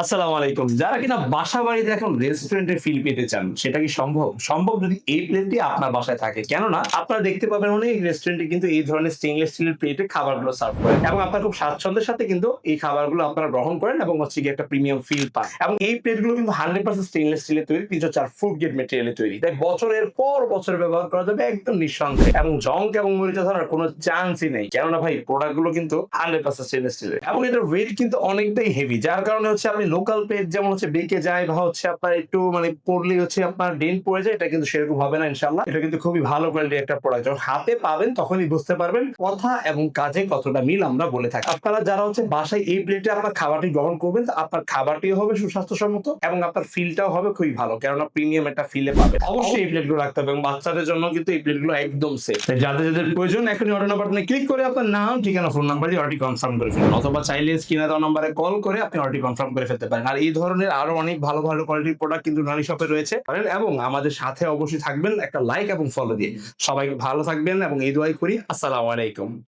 আসসালামু আলাইকুম। যারা কিনা বাসা বাড়িতে এখন রেস্টুরেন্টের ফিল পেতে চান, সেটা কি সম্ভব? সম্ভব যদি এই প্লেটটি আপনার বাসায় থাকে। কেননা, আপনারা দেখতে পাবেন অনেক রেস্টুরেন্টে কিন্তু এই ধরনের স্টেনলেস স্টিলের প্লেটে খাবারগুলো সার্ভ করেন এবং আপনারা খুব স্বাচ্ছন্দ্যের সাথে কিন্তু এই খাবারগুলো আপনারা গ্রহণ করেন এবং হচ্ছে কি একটা প্রিমিয়াম ফিল পান। এবং এই প্লেটগুলো কিন্তু হান্ড্রেড পার্সেন্ট স্টেনলেস স্টিলের তৈরি তিনশো চার ফুড গেট মেটেরিয়ালে তৈরি। তাই বছরের পর বছর ব্যবহার করা যাবে একদম নিঃসন্দেহে। এবং জঙ্ক এবং মরিচা ধরার কোনো চান্সই নেই। কেননা ভাই প্রোডাক্টগুলো কিন্তু হান্ড্রেড পার্সেন্ট স্টেনলেস স্টিলের এবং এটার ওয়েট কিন্তু অনেকটাই হেভি যার কারণে হচ্ছে আপনি লোকাল প্লেট যেমন হচ্ছে বেঁকে যায় বা হচ্ছে আপনার একটু মানে পড়লে হচ্ছে আপনার ডেন্ট পড়ে যায়, এটা কিন্তু সেরকম হবে না ইনশাল্লাহ এটা কিন্তু খুবই ভালো কোয়ালিটির একটা প্রোডাক্ট যখন হাতে পাবেন তখনই বুঝতে পারবেন কথা এবং কাজে কতটা মিল আমরা বলে থাকি। আপনারা যারা হচ্ছে বাসায় এই প্লেটে আপনার খাবারটি গ্রহণ করবেন, আপনার খাবারটিও হবে সুস্বাস্থ্যসম্মত এবং আপনার ফিলটাও হবে খুবই ভালো, কেননা প্রিমিয়াম একটা ফিলে পাবে অবশ্যই এই প্লেটগুলো রাখতে হবে এবং বাচ্চাদের জন্য কিন্তু এই প্লেটগুলো একদম সেফ যাদের যাদের প্রয়োজন, এখনই অর্ডার নাম্বার ক্লিক করে আপনার নাম, ঠিকানা ফোন নাম্বার দিয়ে অর্ডারটি কনফার্ম করে ফেলুন। অথবা চাইলে স্ক্রিনে দেওয়া নাম্বারে কল করে আপনি অর্ডারটি কনফার্ম করে ফেলতে পারেন। আর এই ধরনের আরও অনেক ভালো ভালো কোয়ালিটির প্রোডাক্ট কিন্তু নানি শপে রয়েছে। এবং আমাদের সাথে অবশ্যই থাকবেন, একটা লাইক এবং ফলো দিয়ে। সবাই ভালো থাকবেন এবং এই দোয়াই করি। আসসালামু আলাইকুম।